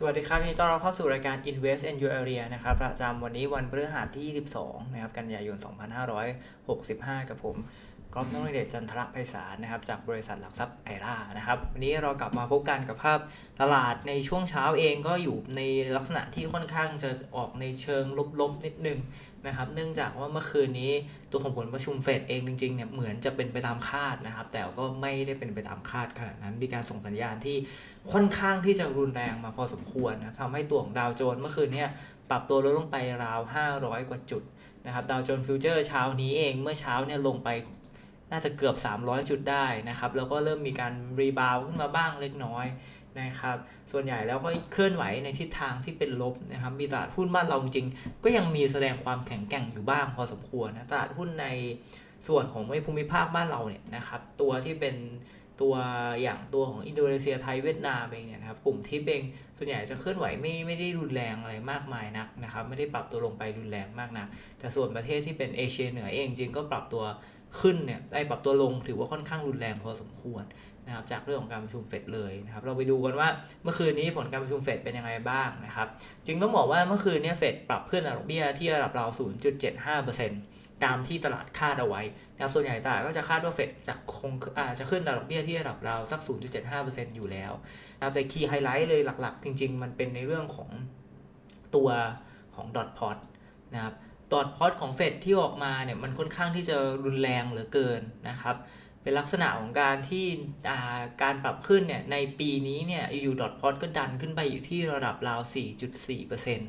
สวัสดีครับที่ต้อนรับเข้าสู่รายการ Invest in Your Area นะครับประจำวันนี้วันพฤหัสที่ 22 นะครับ กันยายน 2565 กับผมกอล์ฟน้องเดชจันทระไพศาลนะครับ จากบริษัทหลักทรัพย์ไอร่านะครับ วันนี้เรากลับมาพบกันกับภาพตลาดในช่วงเช้าเองก็อยู่ในลักษณะที่ค่อนข้างจะออกในเชิงลบๆ นิดนึง นะครับเนื่องจากว่าเมื่อคืนนี้ตัวของผลประชุมเฟดเองจริงๆเนี่ยเหมือนจะเป็นไปตามคาดนะครับ แต่ก็ไม่ได้เป็นไปตามคาดขนาดนั้น มีการส่งสัญญาณที่ค่อนข้างที่จะรุนแรงมาพอสมควรนะทำให้ตัวของดาวโจนส์เมื่อคืนเนี่ยปรับตัวลดลงไปราว 500 กว่าจุดนะครับดาวโจนส์ฟิวเจอร์เช้านี้เองเมื่อเช้าเนี่ยลงไปน่าจะเกือบ 300 จุดได้นะครับแล้วก็เริ่มมีการรีบาวขึ้นมาบ้างเล็กน้อย นะครับ ส่วนใหญ่แล้วก็เคลื่อนไหวในทิศทางที่เป็นลบนะครับ มีตลาดหุ้นบ้านเราจริง ก็ยังมีแสดงความแข็งแกร่งอยู่บ้างพอสมควรนะ ตลาดหุ้นในส่วนของภูมิภาคบ้านเราเนี่ยนะครับ ตัวที่เป็นตัวอย่างตัวของอินโดนีเซียไทยเวียดนามเองเนี่ยนะครับ กลุ่มที่เองส่วนใหญ่จะเคลื่อนไหวไม่ไม่ได้รุนแรงอะไรมากมายนักนะครับ ไม่ได้ปรับตัวลงไปรุนแรงมากนัก แต่ส่วนประเทศที่เป็นเอเชียเหนือเองจริงก็ปรับตัวขึ้นเนี่ยได้ปรับตัวลงถือว่าค่อนข้างรุนแรงพอสมควร นะครับจากเรื่องของการประชุมเฟดเลยนะครับเราไปดูกันว่าเมื่อคืนนี้ผลการประชุมเฟดเป็นยังไงบ้างนะครับจึงต้องบอกว่าเมื่อคืนนี้เฟดปรับขึ้นอัตราดอกเบี้ยที่ระดับราว0.75%ตามที่ตลาดคาดเอาไว้นะครับส่วนใหญ่ตลาดก็จะคาดว่าเฟดจะคงอาจะขึ้นอัตราดอกเบี้ยที่ระดับราวสัก 0.75%อยู่แล้วนะครับแต่คีย์ไฮไลท์เลยหลักๆ จริง ๆ มันเป็นในเรื่องของตัวของดอทพอตนะครับดอทพอตของเฟดที่ออกมาเนี่ยมันค่อนข้างที่จะรุนแรงเหลือเกินนะครับ เป็นลักษณะของการที่การปรับขึ้นเนี่ยในปีนี้เนี่ยอยู่ดอทพอตก็ดันขึ้นไปอยู่ที่ระดับราว 4.4%น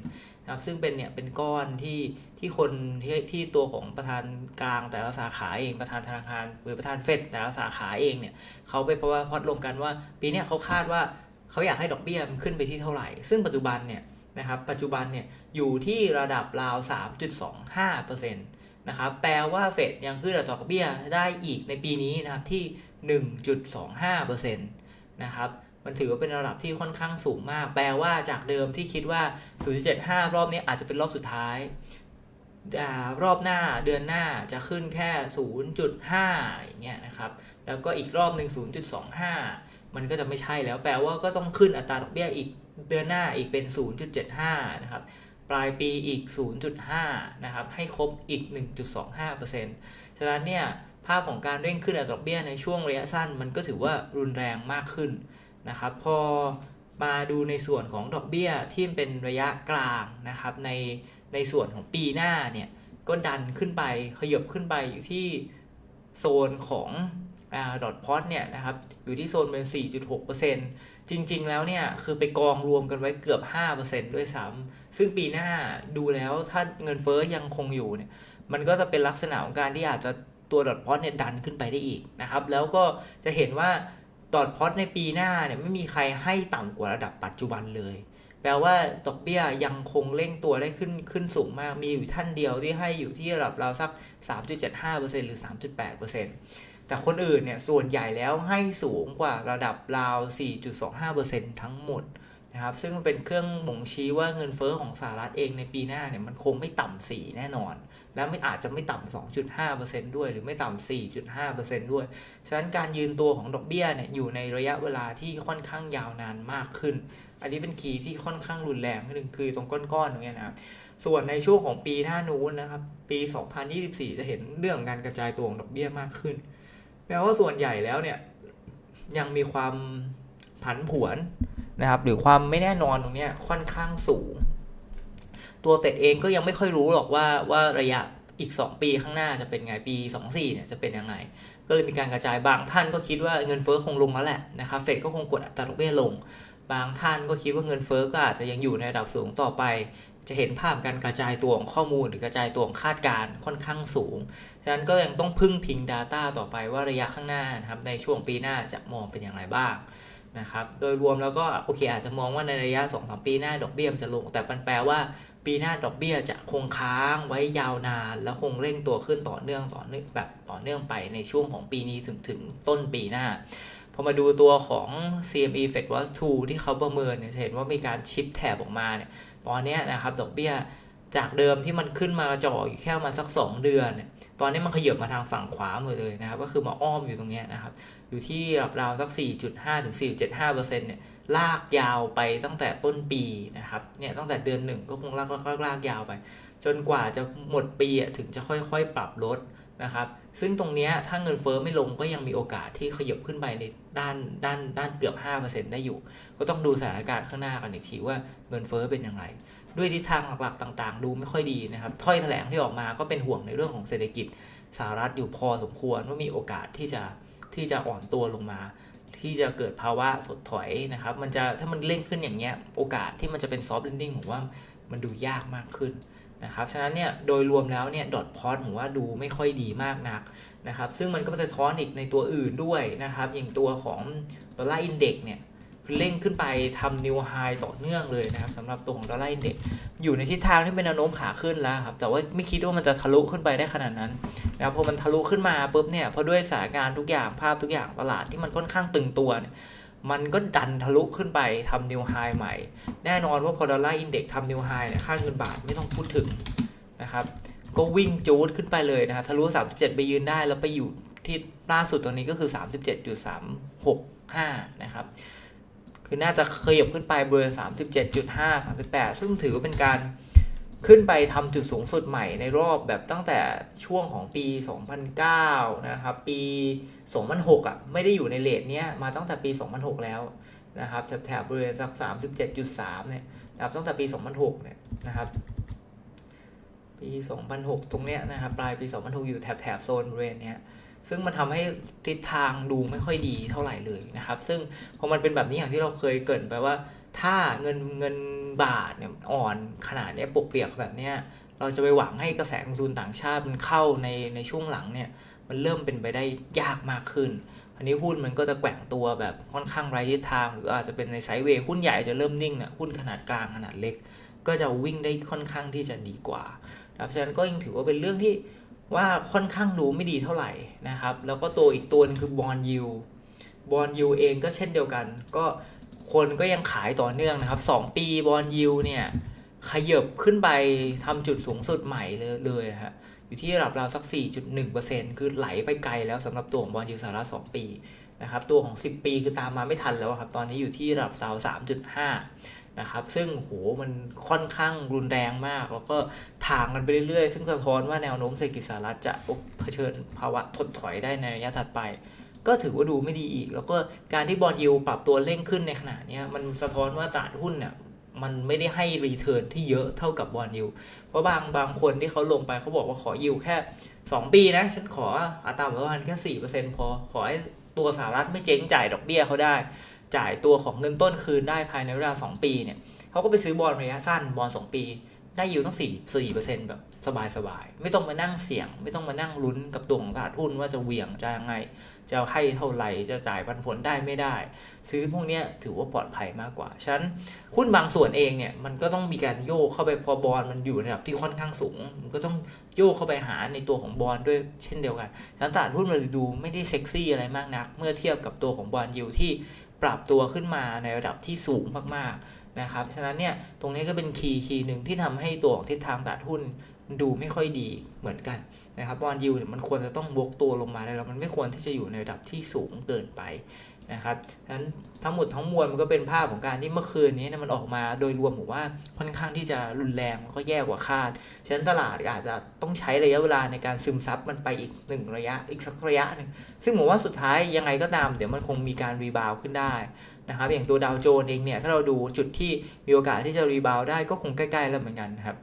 ะครับซึ่งเป็นเนี่ยเป็นก้อนที่ที่คนที่ที่ตัวของประธานกลางแต่ละสาขาเองประธานธนาคาร หรือประธานเฟดแต่ละสาขาเองเนี่ยเขาไปเพราะว่าพอดลงกันว่า ปีนี้เขาคาดว่าเขาอยากให้ดอกเบี้ยมันขึ้นไปที่เท่าไหร่ ซึ่งปัจจุบันเนี่ยนะครับปัจจุบันเนี่ยอยู่ที่ระดับราว 3.25%นะครับแปลว่าเฟดยังขึ้นอัตราดอกเบี้ยได้อีกในปีนี้นะครับที่ 1.25%นะครับมันถือว่าเป็นระดับที่ค่อนข้างสูงมาก แปลว่าจากเดิมที่คิดว่า 0.75 รอบนี้อาจจะเป็นรอบสุดท้ายรอบหน้าเดือนหน้าจะขึ้นแค่ 0.5 อย่างเงี้ยนะครับ แล้วก็อีกรอบหนึ่ง0.25 มันก็จะไม่ใช่แล้ว แปลว่าก็ต้องขึ้นอัตราดอกเบี้ยอีกเดือนหน้าอีกเป็น 0.75 นะครับ ปลายปีอีก 0.5 นะครับ ให้ครบอีก 1.25%ฉะนั้นเนี่ย ภาพของการเร่งขึ้นอัตราดอกเบี้ยในช่วงระยะสั้น มันก็ถือว่ารุนแรงมากขึ้นนะครับ พอมาดูในส่วนของดอกเบี้ยที่เป็นระยะกลางนะครับ ในในส่วนของปีหน้าเนี่ย ก็ดันขึ้นไปขยับขึ้นไปอยู่ที่โซนของดอทพอตเนี่ยนะครับ อยู่ที่โซนเป็น 4.6% จริง ๆ แล้วเนี่ยคือไปกองรวมกันไว้เกือบ 5%ด้วยซ้ำซึ่งปีหน้าดูแล้วถ้าเงินเฟ้อยังคงอยู่เนี่ยมันก็จะเป็นลักษณะของการที่อาจจะตัวดอทพอตเนี่ยดันขึ้นไปได้อีกนะครับ แล้วก็จะเห็นว่าดอทพอตในปีหน้าเนี่ยไม่มีใครให้ต่ำกว่าระดับปัจจุบันเลย แปลว่าดอกเบี้ยยังคงเร่งตัวได้ขึ้นขึ้นสูงมาก มีอยู่ท่านเดียวที่ให้อยู่ที่ระดับเราสัก 3.75%หรือ 3.8% แต่คนอื่นเนี่ยส่วนใหญ่แล้วให้สูงกว่าระดับราว 4.25%ทั้งหมดนะครับ ซึ่งมันเป็นเครื่องบ่งชี้ว่าเงินเฟอ้อของสหรัฐเองในปีหน้าเนี่ยมันคงไม่ต่ำ4 แน่นอน และไม่อาจจะไม่ต่ำ 2.5%ด้วย หรือไม่ต่ำ 4.5%ด้วย ฉะนั้นการยืนตัวของดอกเบี้ยเนี่ยอยู่ในระยะเวลาที่ค่อนข้างยาวนานมากขึ้น อันนี้เป็นคีย์ที่ค่อนข้างรุนแรงนึงคือตรงก้อนๆตรงนี้นะครับ ส่วนในช่วงของปีหน้านู้นนะครับ ปี 2024 จะเห็นเรื่องการกระจายตัวของดอกเบี้ยมากขึ้น แม้ว่าส่วนใหญ่แล้วเนี่ยยังมีความผันผวนนะครับ หรือความไม่แน่นอนตรงนี้ค่อนข้างสูง ตัวเฟดเองก็ยังไม่ค่อยรู้หรอกว่าว่าระยะอีก 2 ปีข้างหน้าจะเป็นไงปี 24เนี่ยจะเป็นยังไง ก็เลยมีการกระจายบางท่านก็คิดว่าเงินเฟ้อคงลงแล้วแหละนะครับเฟดก็คงกดอัตราดอกเบี้ยลง บางท่านก็คิดว่าเงินเฟ้อก็อาจจะยังอยู่ในระดับสูงต่อไป จะเห็นภาพการกระจายตัวของข้อมูลหรือกระจายตัวของคาดการณ์ค่อนข้างสูง ฉะนั้นก็ยังต้องพึ่งพิง Data ต่อไปว่าระยะข้างหน้านะครับในช่วงปีหน้าจะมองเป็นอย่างไรบ้างนะครับ โดยรวมแล้วก็โอเคอาจจะมองว่าในระยะ 2-3 ปีหน้าดอกเบี้ยจะลง แต่มันแปลว่าปีหน้าดอกเบี้ยจะคงค้างไว้ยาวนาน แล้วคงเร่งตัวขึ้นต่อเนื่องต่อเนื่องแบบต่อเนื่องไปในช่วงของปีนี้ถึงถึงต้นปีหน้าพอมาดูตัวของ CME Fed Watch 2ที่เขาประเมินเนี่ยจะเห็นว่ามีการชิปแถบออกมาเนี่ย ตอนนี้นะครับดอกเบี้ยจากเดิมที่มันขึ้นมาจ่ออยู่แค่มาสัก 2 เดือนเนี่ยตอนนี้มันขยับมาทางฝั่งขวาหมือเลยนะครับ ก็คือมาอ้อมอยู่ตรงนี้นะครับ อยู่ที่ราวสัก 4.5 ถึง 4.75เปอร์เซ็นต์เนี่ยลากยาวไปตั้งแต่ต้นปีนะครับ เนี่ยตั้งแต่เดือนหนึ่งก็คงลากลากลากยาวไป จนกว่าจะหมดปีถึงจะค่อยๆ ปรับลด นะครับ ซึ่งตรงนี้ถ้าเงินเฟ้อไม่ลงก็ยังมีโอกาสที่ขยับขึ้นไปในด้านด้านด้านเกือบ 5%ได้อยู่ ก็ต้องดูสถานการณ์ข้างหน้ากันอีกทีว่าเงินเฟ้อเป็นอย่างไร ด้วยทิศทางหลักๆต่าง ๆ ดูไม่ค่อยดีนะครับ ถ้อยแถลงที่ออกมาก็เป็นห่วงในเรื่องของเศรษฐกิจสหรัฐอยู่พอสมควรว่ามีโอกาสที่จะที่จะอ่อนตัวลงมา ที่จะเกิดภาวะสดถอยนะครับ มันจะถ้ามันเร่งขึ้นอย่างเงี้ยโอกาสที่มันจะเป็นซอฟต์ l ลนดิ้งผมว่ามันดูยากมากขึ้น นะครับ ฉะนั้นเนี่ยโดยรวมแล้วเนี่ยดอทพอตผมว่าดูไม่ค่อยดีมากนักนะครับ ซึ่งมันก็จะท้อนอีกในตัวอื่นด้วยนะครับ อย่างตัวของดอลลาร์อินเด็กเนี่ยคือเร่งขึ้นไปทำนิวไฮต่อเนื่องเลยนะครับสำหรับตัวของดอลลาร์อินเด็กอยู่ในทิศทางที่เป็นแนวโน้มขาขึ้นแล้วครับ แต่ว่าไม่คิดว่ามันจะทะลุขึ้นไปได้ขนาดนั้นนะครับพอมันทะลุขึ้นมาปุ๊บเนี่ยพอด้วยสถานการณ์ทุกอย่างภาพทุกอย่างตลาดที่มันค่อนข้างตึงตัวเนี่ย มันก็ดันทะลุขึ้นไปทำนิวไฮใหม่ แน่นอนว่าพอดอลลาร์อินเด็กซ์ทำนิวไฮเนี่ยค่าเงินบาทไม่ต้องพูดถึงนะครับ ก็วิ่งจูดขึ้นไปเลยนะครับทะลุ 37 ไปยืนได้แล้วไปอยู่ที่ล่าสุดตรงนี้ก็คือ 37.365 นะครับ คือน่าจะขยับขึ้นไปเบอริเวณ37.5 38 ซึ่งถือว่าเป็นการขึ้นไปทำจุดสูงสุดใหม่ในรอบแบบตั้งแต่ช่วงของปี 2009 นะครับ ปี 2006อะไม่ได้อยู่ในเลทเนี้ยมาตั้งแต่ปี 2006 แล้วนะครับแถบแถบบริเวณสัก 37.3 เนี่ยนะครับตั้งแต่ปี 2006 เนี่ยนะครับปี 2006 ตรงเนี้ยนะครับปลายปี 2006 อยู่แถบแถบโซนบริเวณเนี้ยซึ่งมันทำให้ทิศทางดูไม่ค่อยดีเท่าไหร่เลยนะครับ ซึ่งพอมันเป็นแบบนี้อย่างที่เราเคยเกรินไปว่า ถ้าเงินเงินบาทเนี่ยอ่อนขนาดเนี้ยปกเปียกแบบเนี้ยเราจะไปหวังให้กระแสเงินทุนต่างชาติมันเข้าในในช่วงหลังเนี่ย มันเริ่มเป็นไปได้ยากมากขึ้น อันนี้หุ้นมันก็จะแกว่งตัวแบบค่อนข้างไร้ทิศทาง หรืออาจจะเป็นในไซด์เวย์หุ้นใหญ่จะเริ่มนิ่งนี่ยหุ้นขนาดกลางขนาดเล็ก ก็จะวิ่งได้ค่อนข้างที่จะดีกว่าครับฉะนั้นก็ยังถือว่าเป็นเรื่องที่ว่าค่อนข้างดูไม่ดีเท่าไหร่นะครับ แล้วก็ตัวอีกตัวนึงคือบอลยูบอลยูเองก็เช่นเดียวกัน ก็คนก็ยังขายต่อเนื่องนะครับ 2 ปีบอลยูเนี่ยขยบขึ้นไปทำจุดสูงสุดใหม่เลยเลยฮะ อยู่ที่ระดับราวสัก 4.1%คือไหลไปไกลแล้วสำหรับตัวของบอลยูสหรัฐ2ปีนะครับตัวของ 10 ปีคือตามมาไม่ทันแล้วครับตอนนี้อยู่ที่ระดับราว3.5นะครับซึ่งโหมันค่อนข้างรุนแรงมาก แล้วก็ทางกันไปเรื่อยๆ ซึ่งสะท้อนว่าแนวโน้มเศรษฐกิจสหรัฐจะเผชิญภาวะถดถอยได้ในระยะถัดไป ก็ถือว่าดูไม่ดีอีก แล้วก็การที่บอลยิวปรับตัวเร่งขึ้นในขณะนี้มันสะท้อนว่าตลาดหุ้นเนี่ย มันไม่ได้ให้รีเทิร์นที่เยอะเท่ากับบอลยูเพราะบางบางคนที่เขาลงไปเขาบอกว่าขอยิวแค่ 2 ปีนะ ฉันขออัตราประมาณแค่ 4%พอขอให้ตัวสหรัฐไม่เจ๊งจ่ายดอกเบี้ยเขาได้ จ่ายตัวของเงินต้นคืนได้ภายในเวลา 2 ปีเนี่ยเขาก็ไปซื้อบอลระยะสั้นบอล2 ปี ได้ยิวตั้ง4 4%แบบสบายๆ ไม่ต้องมานั่งเสี่ยง ไม่ต้องมานั่งลุ้นกับตัวของตลาดหุ้นว่าจะเหวี่ยงจะยังไง จะให้เท่าไหร่ จะจ่ายปันผลได้ไม่ได้ ซื้อพวกนี้ถือว่าปลอดภัยมากกว่าฉะนั้นหุ้นบางส่วนเองเนี่ย มันก็ต้องมีการโยกเข้าไปพอบอลมันอยู่ในระดับที่ค่อนข้างสูง มันก็ต้องโยกเข้าไปหาในตัวของบอลด้วยเช่นเดียวกันฉะนั้นตลาดหุ้นมันดูไม่ได้เซ็กซี่อะไรมากนัก เมื่อเทียบกับตัวของบอลยิวที่ปรับตัวขึ้นมาในระดับที่สูงมากๆ นะครับ ฉะนั้นเนี่ยตรงนี้ก็เป็นคีย์คีย์หนึ่งที่ทำให้ตัวของทิศทางตลาดหุ้นดูไม่ค่อยดีเหมือนกันนะครับบอลยูเนี่ยมันควรจะต้องวกตัวลงมาแล้ว มันไม่ควรที่จะอยู่ในระดับที่สูงเกินไปนะครับฉะนั้นทั้งหมดทั้งมวลมันก็เป็นภาพของการที่เมื่อคืนนี้เนี่ยมันออกมาโดยรวมผมว่าค่อนข้างที่จะรุนแรงแล้วก็แย่กว่าคาด ฉะนั้นตลาดอาจจะต้องใช้ระยะเวลาในการซึมซับมันไปอีกหนึ่งระยะอีกสักระยะหนึ่งซึ่งผมว่าสุดท้ายยังไงก็ตาม เดี๋ยวมันคงมีการรีบาวขึ้นได้ นะครับอย่างตัวดาวโจนส์เองเนี่ยถ้าเราดูจุดที่มีโอกาสที่จะรีบาวได้ก็คงใกล้ๆแล้วเหมือนกันนะครับ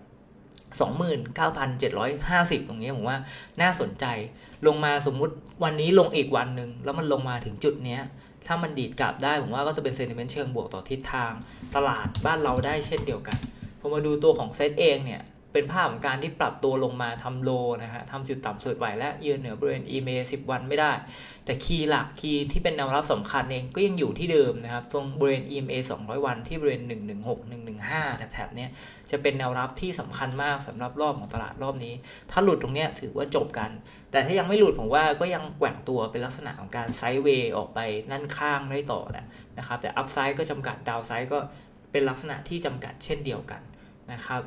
29,750 ตรงนี้ผมว่าน่าสนใจ ลงมาสมมุติวันนี้ลงอีกวันหนึ่งแล้วมันลงมาถึงจุดเนี้ยถ้ามันดีดกลับได้ผมว่าก็จะเป็นเซนิเมนต์เชิงบวกต่อทิศทาง ตลาดบ้านเราได้เช่นเดียวกันพอมาดูตัวของเซตเองเนี่ย เป็นภาพของการที่ปรับตัวลงมาทำโลนะฮะทำจุดต่ำสุดไหวและยืนเหนือบริเวณ EMA 10 วันไม่ได้ แต่คีย์หลักคีย์ที่เป็นแนวรับสำคัญเองก็ยังอยู่ที่เดิมนะครับ ตรงบริเวณ EMA 200 วันที่บริเวณ 116 115แถบเนี้ยจะเป็นแนวรับที่สำคัญมากสำหรับรอบของตลาดรอบนี้ ถ้าหลุดตรงเนี้ยถือว่าจบกัน แต่ถ้ายังไม่หลุดผมว่าก็ยังแกว่งตัวเป็นลักษณะของการไซด์เวย์ออกไปนั่นข้างได้ต่อแหละนะครับแต่อัพไซด์ก็จำกัดดาวไซด์ก็เป็นลักษณะที่จำกัดเช่นเดียวกันนะครับ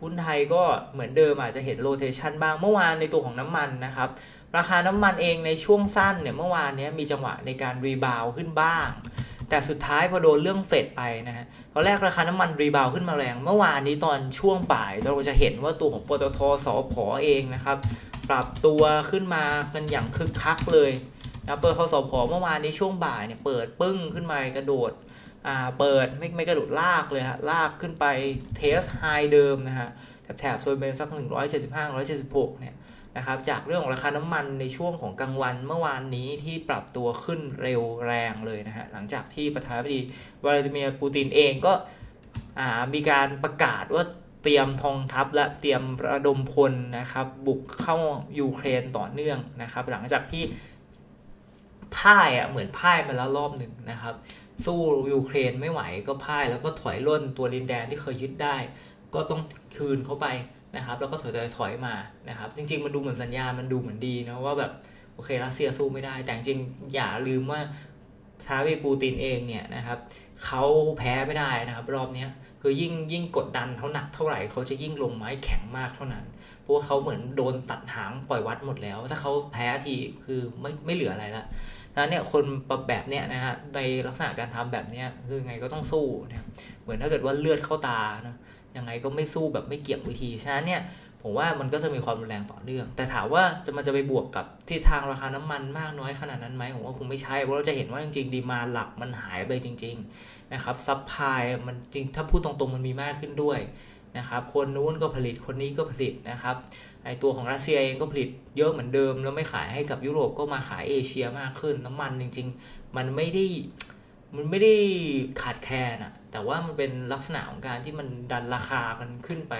หุ้นไทยก็เหมือนเดิมอาจจะเห็นโรเทชันบ้างเมื่อวานในตัวของน้ำมันนะครับ ราคาน้ำมันเองในช่วงสั้นเนี่ยเมื่อวานนี้มีจังหวะในการรีบาวขึ้นบ้าง แต่สุดท้ายพอโดนเรื่องเฟดไปนะฮะตอนแรกราคาน้ำมันรีบาวขึ้นมาแรง เมื่อวานนี้ตอนช่วงบ่ายเราจะเห็นว่าตัวของปตทสอพอเองนะครับ ปรับตัวขึ้นมากันอย่างคึกคักเลยนะเปิดคสอพอเมื่อวานนี้ช่วงบ่ายเนี่ยเปิดปึ้งขึ้นมากระโดด อ่าเปิดไม่ไม่กระโดดลากเลยฮะลากขึ้นไปเทสไฮเดิมนะฮะแถบโซนเบนสัก 175 176 เนี่ยนะครับจากเรื่องของราคาน้ำมันในช่วงของกลางวันเมื่อวานนี้ที่ปรับตัวขึ้นเร็วแรงเลยนะฮะหลังจากที่ประธานาธิบดีวลาดิเมียร์ปูตินเองก็มีการประกาศว่าเตรียมทองทัพและเตรียมระดมพลนะครับบุกเข้ายูเครนต่อเนื่องนะครับ หลังจากที่พ่ายอะเหมือนพ่ายมาแล้วรอบหนึ่งนะครับ สู้ยูเครนไม่ไหวก็พ่าย แล้วก็ถอยร่นตัวดินแดนที่เคยยึดได้ ก็ต้องคืนเข้าไปนะครับ แล้วก็ถอยถอยถอยมานะครับ จริง ๆ มันดูเหมือนสัญญาณมันดูเหมือนดีนะว่าแบบโอเครัสเซียสู้ไม่ได้ แต่จริงอย่าลืมว่าทาวิปูตินเองเนี่ยนะครับเขาแพ้ไม่ได้นะครับ รอบนี้คือยิ่งยิ่งกดดันเขาหนักเท่าไหร่เขาจะยิ่งลงไม้แข็งมากเท่านั้น เพราะว่าเขาเหมือนโดนตัดหางปล่อยวัดหมดแล้ว ถ้าเขาแพ้ทีคือไม่ไม่เหลืออะไรละ นั้นเนี่ยคนแบบเนี้ยนะฮะในลักษณะการทำแบบเนี้ยคือไงก็ต้องสู้นะครับเหมือนถ้าเกิดว่าเลือดเข้าตานะยังไงก็ไม่สู้แบบไม่เกี่ยงวิธีฉะนั้นเนี่ยผมว่ามันก็จะมีความรุนแรงต่อเนื่อง แต่ถามว่าจะมันจะไปบวกกับทิศทางราคาน้ำมันมากน้อยขนาดนั้นไหมผมว่าคงไม่ใช่ เพราะเราจะเห็นว่าจริงๆ ดีมาหลักมันหายไปจริง ๆ นะครับซัพพลายมันจริงถ้าพูดตรงๆมันมีมากขึ้นด้วย นะครับคนนู้นก็ผลิตคนนี้ก็ผลิตนะครับไอตัวของรัสเซียเองก็ผลิตเยอะเหมือนเดิม แล้วไม่ขายให้กับยุโรปก็มาขายเอเชียมากขึ้น น้ำมันจริง ๆ มันไม่ได้มันไม่ได้ขาดแคลนอะแต่ว่ามันเป็นลักษณะของการที่มันดันราคากันขึ้นไป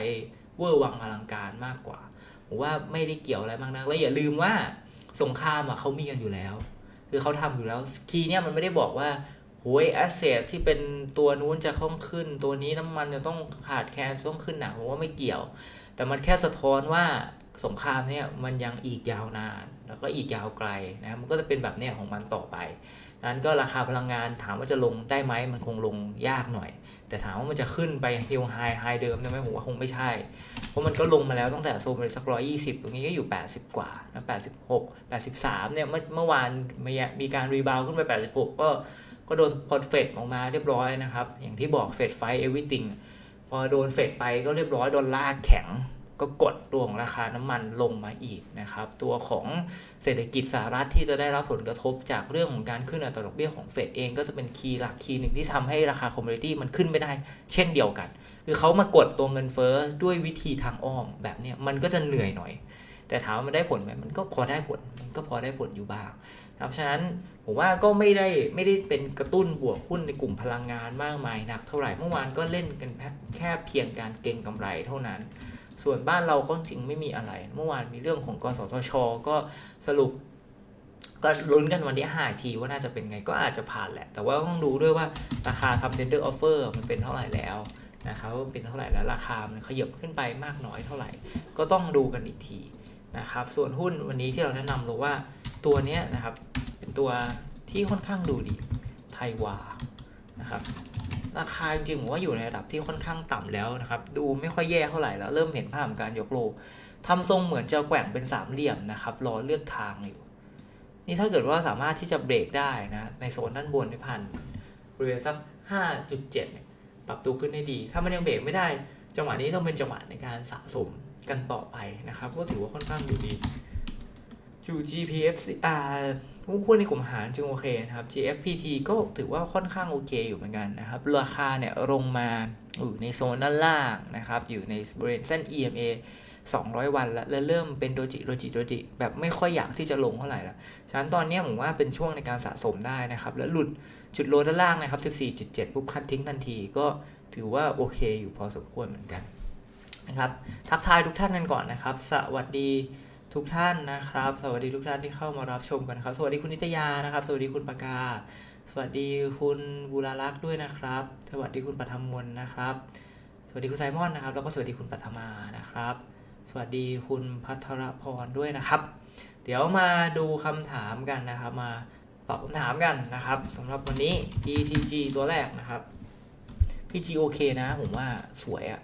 เวอร์วังอลังการมากกว่าผมว่าไม่ได้เกี่ยวอะไรมากนักและอย่าลืมว่าสงครามอะเขามีกันอยู่แล้ว คือเขาทำอยู่แล้วคีย์เนี่ยมันไม่ได้บอกว่า โหยแอสเซทที่เป็นตัวนู้นจะต้องขึ้น ตัวนี้น้ำมันจะต้องขาดแคลนต้องขึ้นหนักผมว่าไม่เกี่ยว แต่มันแค่สะท้อนว่าสงครามเนี่ยมันยังอีกยาวนาน แล้วก็อีกยาวไกลนะมันก็จะเป็นแบบเนี้ยของมันต่อไปนั้นก็ราคาพลังงานถามว่าจะลงได้ไหมมันคงลงยากหน่อย แต่ถามว่ามันจะขึ้นไปฮิลไฮไฮเดิมได้ไหมผมว่าคงไม่ใช่ เพราะมันก็ลงมาแล้วตั้งแต่โซนไปสักร้อยยี่สิบตรงนี้ก็อยู่ 80 กว่านะ86 83เนี่ยเมื่อเมื่อวานมีมีการรีบาวขึ้นไป 86 ก็ ก็โดนพอเฟดออกมาเรียบร้อยนะครับ อย่างที่บอกเฟดไฟเอวิติงพอโดนเฟดไปก็เรียบร้อยดอลลาร์แข็งก็กดตัวของราคาน้ำมันลงมาอีกนะครับ ตัวของเศรษฐกิจสหรัฐที่จะได้รับผลกระทบจากเรื่องของการขึ้นอัตราดอกเบี้ยของเฟดเองก็จะเป็นคีย์หลักคีย์หนึ่งที่ทำให้ราคาคอมมูนิตี้มันขึ้นไม่ได้ เช่นเดียวกัน คือเขามากดตัวเงินเฟ้อด้วยวิธีทางอ้อมแบบนี้มันก็จะเหนื่อยหน่อย แต่ถามว่ามันได้ผลไหมมันก็พอได้ผลมันก็พอได้ผลอยู่บ้างนะครับฉะนั้นผมว่าก็ไม่ได้ไม่ได้เป็นกระตุ้นบวกหุ้นในกลุ่มพลังงานมากมายนักเท่าไหร่เมื่อวานก็เล่นกันแค่เพียงการเก็งกำไรเท่านั้น ส่วนบ้านเราก็จริงไม่มีอะไร เมื่อวานมีเรื่องของกสทช ก็สรุป ก็ลุ้นกันวันที่5ทีว่าน่าจะเป็นไงก็อาจจะผ่านแหละ แต่ว่าต้องดูด้วยว่าราคาทำ tender offer มันเป็นเท่าไหร่แล้วนะครับเป็นเท่าไหร่แล้วราคามันขยับขึ้นไปมากน้อยเท่าไหร่ ก็ต้องดูกันอีกที นะครับ ส่วนหุ้นวันนี้ที่เราแนะนำเราว่าตัวนี้นะครับ เป็นตัวที่ค่อนข้างดูดีไทยวานะครับราคาจริงๆผมว่าอยู่ในระดับที่ค่อนข้างต่ำแล้วนะครับ ดูไม่ค่อยแย่เท่าไหร่แล้ว เริ่มเห็นภาพของการยกโลทำทรงเหมือนจะแกว่งเป็นสามเหลี่ยมนะครับ รอเลือกทางอยู่ นี่ถ้าเกิดว่าสามารถที่จะเบรกได้นะ ในโซนด้านบนในพันบริเวณสัก 5.7เนี่ยปรับตัวขึ้นได้ดี ถ้ามันยังเบรกไม่ได้ จังหวะนี้ต้องเป็นจังหวะในการสะสม กันต่อไปนะครับ ก็ถือว่าค่อนข้างดูดีจู GPFC อ่าหุ้นในกลุ่มหารจึงโอเคนะครับ GFPT ก็ถือว่าค่อนข้างโอเคอยู่เหมือนกันนะครับ ราคาเนี่ยลงมาอยู่ในโซนด้านล่างนะครับ อยู่ในบริเวณเส้น EMA 200 วันแล้วและเริ่มเป็นโดจิโดจิโดจิแบบไม่ค่อยอยากที่จะลงเท่าไหร่ละฉะนั้นตอนนี้ผมว่าเป็นช่วงในการสะสมได้นะครับ แล้วหลุดจุดโลด้านล่างนะครับ 14.7 ปุ๊บคัดทิ้งทันทีก็ถือว่าโอเคอยู่พอสมควรเหมือนกัน นะครับทักทายทุกท่านกันก่อนนะครับ สวัสดีทุกท่านนะครับ สวัสดีทุกท่านที่เข้ามารับชมกันนะครับ สวัสดีคุณนิตยานะครับ สวัสดีคุณปากา สวัสดีคุณบุรารักษ์ด้วยนะครับ สวัสดีคุณปัทมวลนะครับ สวัสดีคุณไซมอนนะครับ แล้วก็สวัสดีคุณปัทมานะครับ สวัสดีคุณพัทรพรด้วยนะครับ เดี๋ยวมาดูคำถามกันนะครับ มาตอบคำถามกันนะครับสำหรับวันนี้ PTG ตัวแรกนะครับ PG โอเคนะผมว่าสวยอะ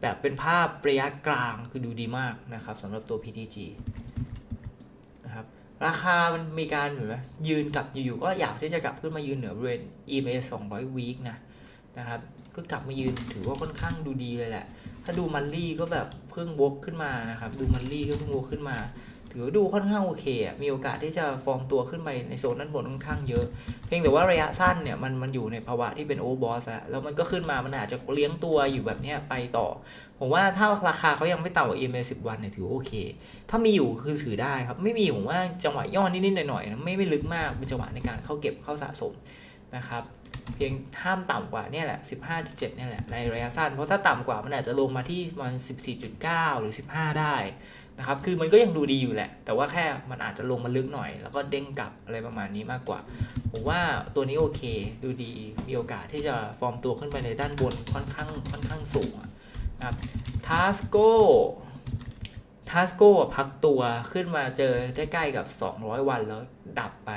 แบบเป็นภาพระยะกลางคือดูดีมากนะครับสำหรับตัว PTG นะครับราคามันมีการเห็นไหมยืนกลับอยู่ๆก็อยากที่จะกลับขึ้นมายืนเหนือบริเวณ EMA 200 week นะนะครับก็กลับมายืนถือว่าค่อนข้างดูดีเลยแหละ ถ้าดูมันลี่ก็แบบเพิ่งวกขึ้นมานะครับ ดูมันลี่ก็เพิ่งวกขึ้นมา ถือดูค่อนข้างโอเคอะมีโอกาสที่จะฟอร์มตัวขึ้นไปในโซนด้านบนค่อนข้างเยอะ เพียงแต่ว่าระยะสั้นเนี่ยมันมันอยู่ในภาวะที่เป็นโอเวอร์บอสแล้วแล้วมันก็ขึ้นมามันอาจจะเลี้ยงตัวอยู่แบบเนี้ยไปต่อ ผมว่าถ้าราคาเขายังไม่ต่ำกว่า EMA 10 วันเนี่ยถือโอเค ถ้ามีอยู่คือถือได้ครับ ไม่มีผมว่าจังหวะย่อนิดๆหน่อยๆนะไม่ไม่ลึกมากเป็นจังหวะในการเข้าเก็บเข้าสะสมนะครับเพียงห้ามต่ำกว่าเนี่ยแหละ 15.7เนี่ยแหละในระยะสั้น เพราะถ้าต่ำกว่ามันอาจจะลงมาที่มัน 14.9 หรือ 15 ได้ นะครับ คือมันก็ยังดูดีอยู่แหละ แต่ว่าแค่มันอาจจะลงมาลึกหน่อย แล้วก็เด้งกลับอะไรประมาณนี้มากกว่า ผมว่าตัวนี้โอเค ดูดี มีโอกาสที่จะฟอร์มตัวขึ้นไปในด้านบนค่อนข้างค่อนข้างสูงนะครับทัสโกทัสโกพักตัวขึ้นมาเจอใกล้ๆกับ 200 วันแล้วดับไป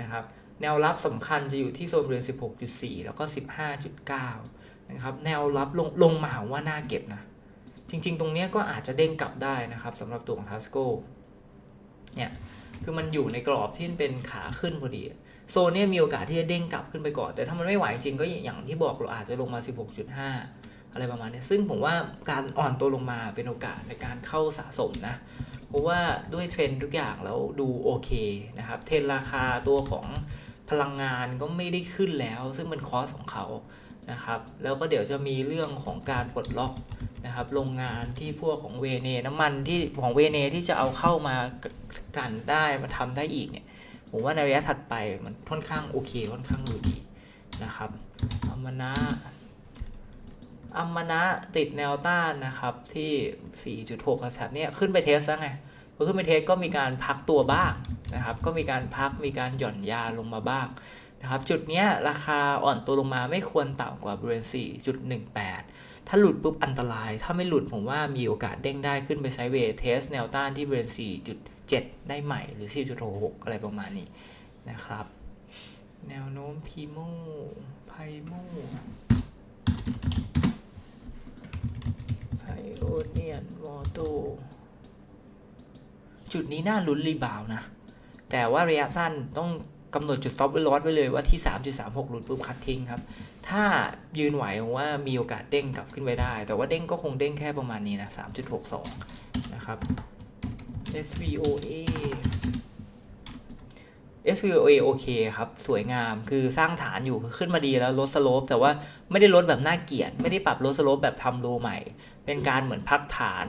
นะครับ แนวรับสำคัญจะอยู่ที่โซนบริเวณ16.4 แล้วก็ 15.9 นะครับ แนวรับลงลงมาว่าน่าเก็บนะ จริง ๆ ตรงนี้ก็อาจจะเด้งกลับได้นะครับสำหรับตัวของทัสโกเนี่ยคือมันอยู่ในกรอบที่เป็นขาขึ้นพอดี โซนนี้มีโอกาสที่จะเด้งกลับขึ้นไปก่อน แต่ถ้ามันไม่ไหวจริงก็อย่างที่บอกเราอาจจะลงมา 16.5 อะไรประมาณนี้ซึ่งผมว่าการอ่อนตัวลงมาเป็นโอกาสในการเข้าสะสมนะ เพราะว่าด้วยเทรนทุกอย่างแล้วดูโอเคนะครับ เทรนราคาตัวของพลังงานก็ไม่ได้ขึ้นแล้ว ซึ่งเป็นคอสของเขา นะครับ แล้วก็เดี๋ยวจะมีเรื่องของการปลดล็อกนะครับ โรงงานที่พวกของเวเนน้ำมันที่ของเวเนที่จะเอาเข้ามากลั่นได้มาทำได้อีกเนี่ย ผมว่าในระยะถัดไปมันค่อนข้างโอเคค่อนข้างดูดีนะครับอัมมานะอัมมานะติดแนวต้านนะครับที่ 4.6แถบเนี้ยขึ้นไปเทสแล้วไงพอขึ้นไปเทสก็มีการพักตัวบ้างนะครับ ก็มีการพักมีการหย่อนยาลงมาบ้าง นะครับจุดนี้ราคาอ่อนตัวลงมาไม่ควรต่ำกว่าบริเวณ 4.18 ถ้าหลุดปุ๊บอันตราย ถ้าไม่หลุดผมว่ามีโอกาสเด้งได้ขึ้นไปไซด์เวย์เทสแนวต้านที่บริเวณ 4.7 ได้ใหม่หรือ4.66อะไรประมาณนี้นะครับ แนวโน้มพีโมไพโมไพโอเนียนวอโตจุดนี้น่าลุ้นรีบาวนะ แต่ว่าระยะสั้นต้อง กำหนดจุด stop loss ไว้เลยว่าที่ 3.36 หลุดปุ๊บคัดทิ้งครับ ถ้ายืนไหวผมว่ามีโอกาสเด้งกลับขึ้นไปได้ แต่ว่าเด้งก็คงเด้งแค่ประมาณนี้นะ 3.62 นะครับ SVOA SVOA โอเคครับ สวยงามคือสร้างฐานอยู่คือขึ้นมาดีแล้วลดสโลปแต่ว่าไม่ได้ลดแบบน่าเกลียด ไม่ได้ปรับลดสโลปแบบทำโลใหม่ เป็นการเหมือนพักฐาน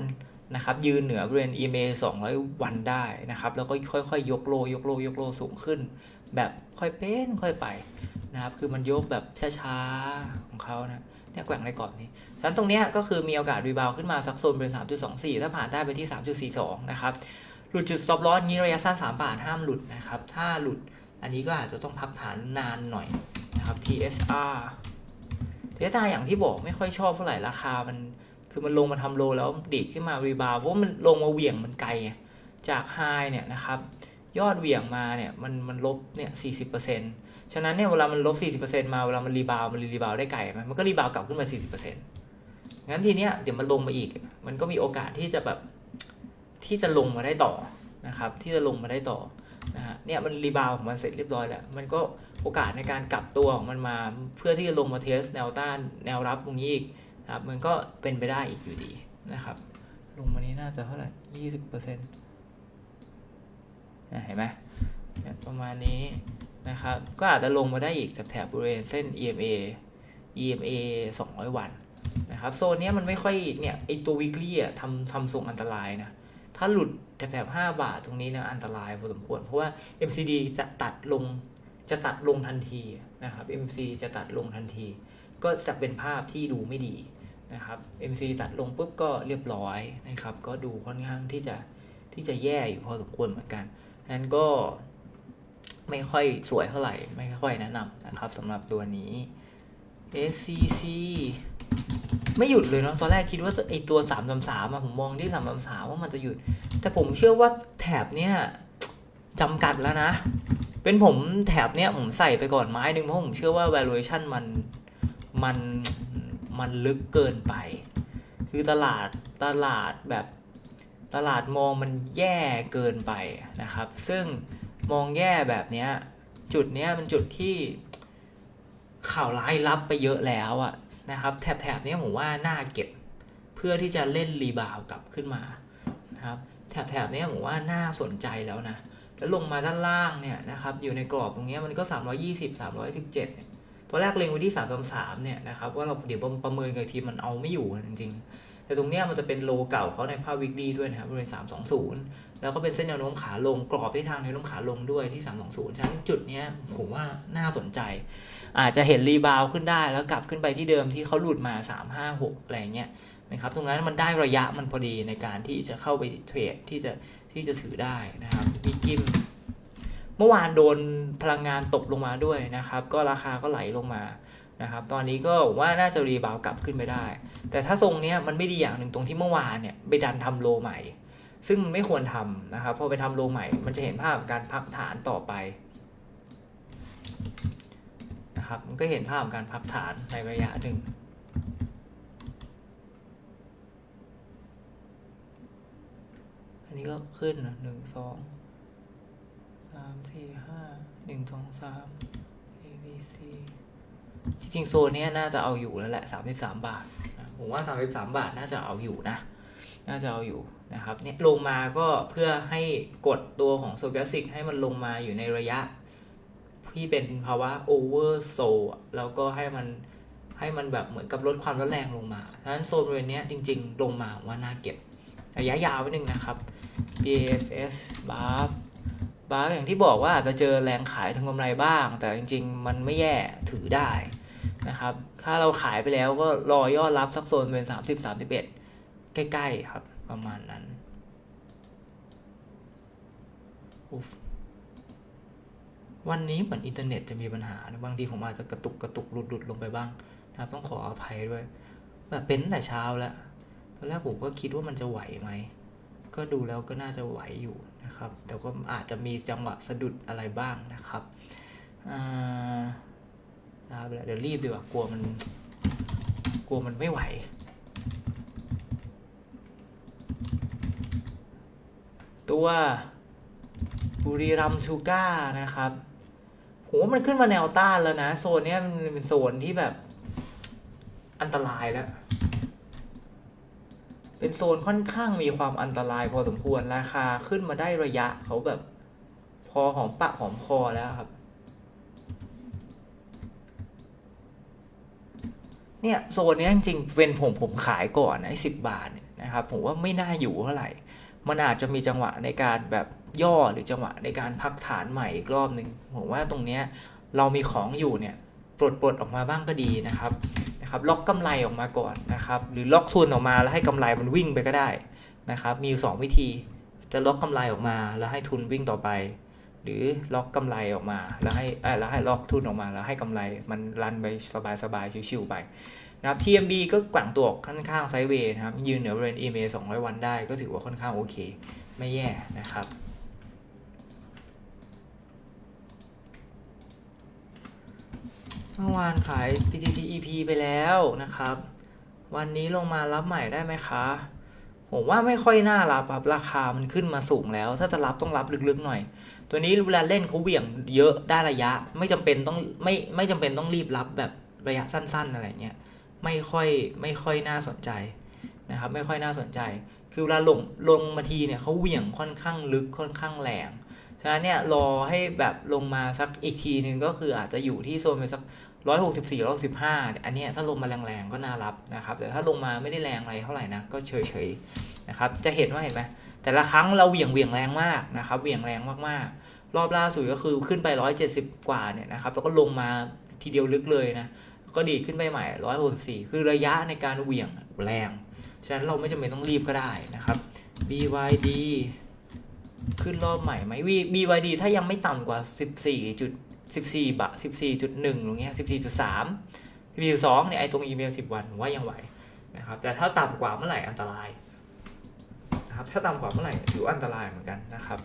นะครับยืนเหนือบริเวณ EMA 200 วันได้นะครับ แล้วก็ค่อยๆ ยกโลยกโลยกโลสูงขึ้น แบบค่อยเป็นค่อยไปนะครับ คือมันยกแบบช้าๆของเขานะเนี่ยแกว่งในกรอบนี้ฉะนั้นตรงเนี้ยก็คือมีโอกาสรีบาวขึ้นมาสักโซนเป็น 3.24 ถ้าผ่านได้ไปที่ 3.42 นะครับ หลุดจุด stop loss นี้ระยะสั้น3บาทห้ามหลุดนะครับ ถ้าหลุดอันนี้ก็อาจจะต้องพักฐานนานหน่อยนะครับ TSR TSR อย่างที่บอกไม่ค่อยชอบเท่าไหร่ราคามันคือมันลงมาทำโลแล้วดีดขึ้นมารีบาวเพราะมันลงมาเหวี่ยงมันไกลจากไฮเนี่ยนะครับ ยอดเหวี่ยงมาเนี่ยมันมันลบเนี่ยสี่สิบเปอร์เซ็นต์ฉะนั้นเนี่ยเวลามันลบสี่สิบเปอร์เซ็นต์มาเวลามันรีบาวมันรีบาวได้ไกลไหมมันก็รีบาวกลับขึ้นมาสี่สิบเปอร์เซ็นต์งั้นทีเนี้ยเดี๋ยวมันลงมาอีก มันก็มีโอกาสที่จะแบบที่จะลงมาได้ต่อนะครับ ที่จะลงมาได้ต่อนะฮะเนี่ยมันรีบาวของมันเสร็จเรียบร้อยแล้ว มันก็โอกาสในการกลับตัวของมันมาเพื่อที่จะลงมาเทสแนวต้านแนวรับตรงนี้อีกนะครับมันก็เป็นไปได้อีกอยู่ดีนะครับ ลงมานี้น่าจะเท่าไหร่ยี่สิบเปอร์เซ็นต์ เห็นไหมประมาณนี้นะครับ ก็อาจจะลงมาได้อีกแถบแถบบริเวณเส้น EMA EMA 200 วันนะครับ โซนนี้มันไม่ค่อยเนี่ยไอตัว weekly อะทำทำทรงอันตรายนะ ถ้าหลุดแถบ5บาทตรงนี้นี่ยอันตรายพอสมควร เพราะว่า MCD จะตัดลงจะตัดลงทันทีนะครับ MC จะตัดลงทันที ก็จะเป็นภาพที่ดูไม่ดีนะครับ MC ตัดลงปุ๊บก็เรียบร้อยนะครับ ก็ดูค่อนข้างที่จะที่จะแย่อยู่พอสมควรเหมือนกัน นั้นก็ไม่ค่อยสวยเท่าไหร่ ไม่ค่อยแนะนำนะครับสำหรับตัวนี้ SCC ไม่หยุดเลยเนาะตอนแรกคิดว่าไอตัว3 3 3อะผมมองที่3 3 3ว่ามันจะหยุด แต่ผมเชื่อว่าแถบเนี้ยจำกัดแล้วนะ เป็นผมแถบเนี้ยผมใส่ไปก่อนไม้หนึ่งเพราะผมเชื่อว่า valuation มันมันมันลึกเกินไป คือตลาดตลาดแบบ ตลาดมองมันแย่เกินไปนะครับ ซึ่งมองแย่แบบเนี้ยจุดเนี้ยมันจุดที่ข่าวร้ายรับไปเยอะแล้วอะนะครับแถบแถบๆนี้ผมว่าน่าเก็บเพื่อที่จะเล่นรีบาวกลับขึ้นมานะครับแถบแถบๆนี้ผมว่าน่าสนใจแล้วนะแล้วลงมาด้านล่างเนี่ยนะครับอยู่ในกรอบตรงนี้มันก็ 320 317เนี่ยตัวแรกเล็งไว้ที่ 333เนี่ยนะครับว่าเราเดี๋ยวประเมินกันอีกทีมันเอาไม่อยู่จริงๆ แต่ตรงเนี้ยมันจะเป็นโลเก่าเขาในภาพวิกฤตด้วยนะครับบริเวณ320 แล้วก็เป็นเส้นแนวโน้มขาลงกรอบที่ทางแนวโน้มขาลงด้วยที่ 320 ฉะนั้นจุดเนี้ยผมว่าน่าสนใจ อาจจะเห็นรีบาวขึ้นได้แล้วกลับขึ้นไปที่เดิมที่เขาหลุดมา 356 อะไรเงี้ยนะครับตรงนั้นมันได้ระยะมันพอดีในการที่จะเข้าไปเทรดที่จะที่จะถือได้นะครับมีกิมเมื่อวานโดนพลังงานตกลงมาด้วยนะครับ ก็ราคาก็ไหลลงมา นะครับ ตอนนี้ก็ว่าน่าจะรีบาวกลับขึ้นไปได้ แต่ถ้าทรงเนี้ยมันไม่ดีอย่างหนึ่งตรงที่เมื่อวานเนี่ยไปดันทำโลใหม่ ซึ่งมันไม่ควรทำนะครับ พอไปทำโลใหม่ มันจะเห็นภาพการพักฐานต่อไปนะครับ มันก็เห็นภาพของการพักฐานในระยะหนึ่งอันนี้ก็ขึ้นหนึ่งสองสามสี่ห้าหนึ่งสองสาม A B C จริงๆโซนนี้น่าจะเอาอยู่แล้วแหละสามสิบสามบาทผมว่าสามสิบสามบาทน่าจะเอาอยู่นะ น่าจะเอาอยู่นะครับเนี่ยลงมาก็เพื่อให้กดตัวของโซเ a สิกให้มันลงมาอยู่ในระยะ ที่เป็นภาวะโอเวอร์โซแล้วก็ให้มันให้มันแบบเหมือนกับลดความร้อนแรงลงมาฉะนั้นโซนบริเวณนี้จริง ๆ ลงมาผมว่าน่าเก็บระยะยาวไว้นึงนะครับ BFS BAF าร์อย่างที่บอกว่าอาจจะเจอแรงขายทางกำไรบ้าง แต่จริง ๆ มันไม่แย่ถือได้นะครับ ถ้าเราขายไปแล้วก็รอยอดรับสักโซนเป็น30 31ใกล้ ๆ ครับประมาณนั้นอุฟวันนี้เหมือนอินเทอร์เน็ตจะมีปัญหา บางทีผมอาจจะกระตุกกระตุกหลุดหลุดลงไปบ้างนะครับ ต้องขออภัยด้วยแบบเป็นแต่เช้าแล้วตอนแรกผมก็คิดว่ามันจะไหวไหม ก็ดูแล้วก็น่าจะไหวอยู่ นะครับ แต่ก็อาจจะมีจังหวะสะดุดอะไรบ้างนะครับนะครับเดี๋ยวรีบดีกว่ากลัวมัน กลัวมันไม่ไหว ตัวบุรีรัมชูก้านะครับโหมันขึ้นมาแนวต้านแล้วนะ โซนนี้มันเป็นโซนที่แบบอันตรายแล้ว เป็นโซนค่อนข้างมีความอันตรายพอสมควรราคาขึ้นมาได้ระยะเขาแบบ พอหอมปะหอมคอแล้วครับ เนี่ยโซนนี้จริงๆเป็นผมผมขายก่อนไอ้สิบาทเนี่ยนะครับ ผมว่าไม่น่าอยู่เท่าไหร่ มันอาจจะมีจังหวะในการแบบย่อหรือจังหวะในการพักฐานใหม่อีกรอบหนึ่งผมว่าตรงเนี้ยเรามีของอยู่เนี่ย ลดปลดออกมาบ้างก็ดีนะครับนะครับ ล็อกกำไรออกมาก่อนนะครับ หรือล็อกทุนออกมาแล้วให้กำไรมันวิ่งไปก็ได้นะครับ มีอยู่สองวิธี จะล็อกกำไรออกมาแล้วให้ทุนวิ่งต่อไป หรือล็อกกำไรออกมา แล้วให้อ่อแล้วให้ล็อกทุนออกมา แล้วให้กำไรมันรันไปสบายๆชิวๆไปนะครับ TMB ก็แกว่งตัวค่อนข้างไซด์เวย์นะครับยืนเหนือบริเวณ EMA 200 วันได้ก็ถือว่าค่อนข้างโอเค ไม่แย่นะครับ เมื่อวานขาย PTT EP ไปแล้วนะครับ วันนี้ลงมารับใหม่ได้ไหมคะ ผมว่าไม่ค่อยน่ารับครับราคามันขึ้นมาสูงแล้ว ถ้าจะรับต้องรับลึกๆหน่อย ตัวนี้เวลาเล่นเขาเหวี่ยงเยอะได้ระยะ ไม่จำเป็นต้องไม่ไม่จำเป็นต้องรีบรับแบบระยะสั้น ๆ อะไรเงี้ยไม่ค่อยไม่ค่อยน่าสนใจนะครับ ไม่ค่อยน่าสนใจ คือเวลาลงลงมาทีเนี่ยเขาเหวี่ยงค่อนข้างลึกค่อนข้างแรง ฉะนั้นเนี่ยรอให้แบบลงมาสักอีกทีหนึ่งก็คืออาจจะอยู่ที่โซนไปสักร้อยหกสิบสี่ร้อยสิบห้าอันนี้ถ้าลงมาแรงๆก็น่ารับนะครับ แต่ถ้าลงมาไม่ได้แรงอะไรเท่าไหร่นะก็เฉยๆนะครับ จะเห็นว่าเห็นไหมแต่ละครั้งเราเหวี่ยงเหวี่ยงแรงมากนะครับเหวี่ยงแรงมากๆ รอบล่าสุดก็คือขึ้นไปร้อยเจ็ดสิบกว่าเนี่ยนะครับแล้วก็ลงมาทีเดียวลึกเลยนะก็ดีขึ้นไปใหม่ร้อยหกสิบสี่คือระยะในการเหวี่ยงแรง ฉะนั้นเราไม่จำเป็นต้องรีบก็ได้นะครับ BYD ขึ้นรอบใหม่ไหม V- BYD ถ้ายังไม่ต่ำกว่า 14จุด14 บาท 14.1ตรงเงี้ย14.3 14.2เนี่ยไอ้ตรงอีเมล 10 วันว่ายังไหวนะครับแต่ถ้าต่ำกว่าเมื่อไหร่อันตรายนะครับถ้าต่ำกว่าเมื่อไหร่ถือว่อันตรายเหมือนกันนะครับ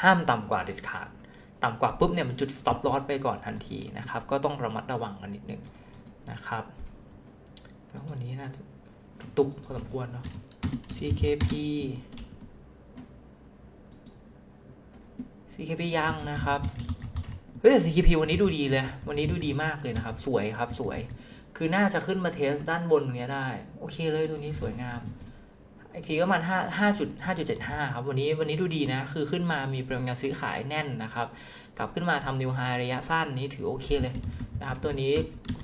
ห้ามต่ำกว่าเด็ดขาด ต่ำกว่าปุ๊บเนี่ยมันจุด stop loss ไปก่อนทันทีนะครับ ก็ต้องระมัดระวังกันนิดนึงนะครับแล้ววันนี้น่าจะกระตุกพอสมควรเนาะ CKP CKP ยังนะครับเฮ้ยแต่ CKP วันนี้ดูดีเลย วันนี้ดูดีมากเลยนะครับ สวยครับสวย คือน่าจะขึ้นมาเทสด้านบนตรงเนี้ยได้ โอเคเลยตัวนี้สวยงามอีกทีก็ประมันห้าห้าจุดห้าจุดเจ็ดห้าครับ วันนี้วันนี้ดูดีนะ คือขึ้นมามีปริมาณซื้อขายแน่นนะครับ กลับขึ้นมาทำนิวไฮระยะสั้นนี้ถือโอเคเลยนะครับ ตัวนี้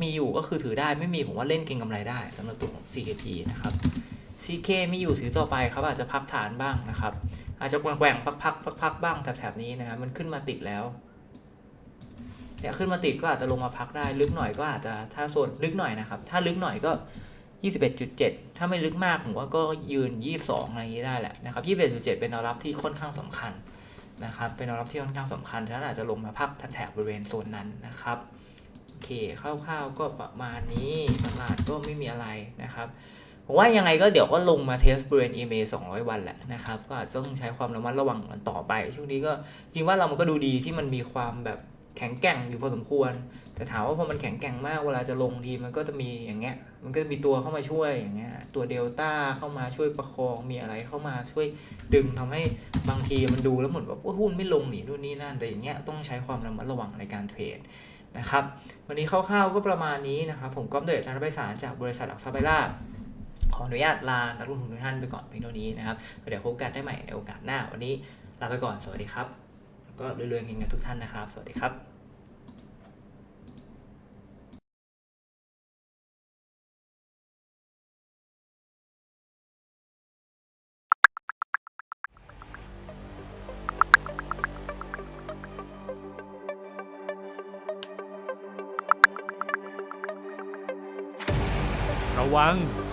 มีอยู่ก็คือถือได้ไม่มีผมว่าเล่นเก็งกำไรได้สำหรับตัวของ CKP นะครับ CK มีอยู่ถือต่อไปครับอาจจะพักฐานบ้างนะครับ อาจจะแกว่งๆพักๆพักๆบ้างแถบๆนี้นะครับมันขึ้นมาติดแล้วเนี่ยขึ้นมาติดก็อาจจะลงมาพักได้ลึกหน่อยก็อาจจะถ้าโซนลึกหน่อยนะครับ ถ้าลึกหน่อยก็ 21.7 ถ้าไม่ลึกมากผมว่าก็ยืน 22อะไรอย่างนี้ได้แหละนะครับ21.7 เป็นแนวรับที่ค่อนข้างสำคัญนะครับ เป็นแนวรับที่ค่อนข้างสำคัญฉะนั้นอาจจะลงมาพักแถบบริเวณโซนนั้นนะครับโอเคคร่าวๆก็ประมาณนี้ตลาดก็ไม่มีอะไรนะครับ ผมว่ายังไงก็เดี๋ยวก็ลงมาเทสบริเวณ EMA 200 วันแหละนะครับ ก็อาจจะต้องใช้ความระมัดระวังกันต่อไป ช่วงนี้ก็จริงว่าเรามันก็ดูดีที่มันมีความแบบแข็งแกร่งอยู่พอสมควร แต่ถามว่าพอมันแข็งแกร่งมากเวลาจะลงทีมันก็จะมีอย่างเงี้ย มันก็จะมีตัวเข้ามาช่วยอย่างเงี้ย ตัวเดลต้าเข้ามาช่วยประคอง มีอะไรเข้ามาช่วยดึงทำให้บางทีมันดูแล้วเหมือนแบบว่าหุ้นไม่ลงหนีนู่นนี่นั่น แต่อย่างเงี้ยต้องใช้ความระมัดระวังในการเทรดนะครับ วันนี้คร่าวๆก็ประมาณนี้นะครับ ผมก็เดชจันทร์ไพศาลจากบริษัทหลักทรัพย์ไบล่า ขออนุญาตลานักลงทุนทุกท่านไปก่อนเพียงเท่านี้นะครับเดี๋ยวพบกันได้ใหม่ในโอกาสหน้า วันนี้ลาไปก่อนสวัสดีครับ ก็เรื่อยๆเฮงกันทุกท่านนะครับ สวัสดีครับระวัง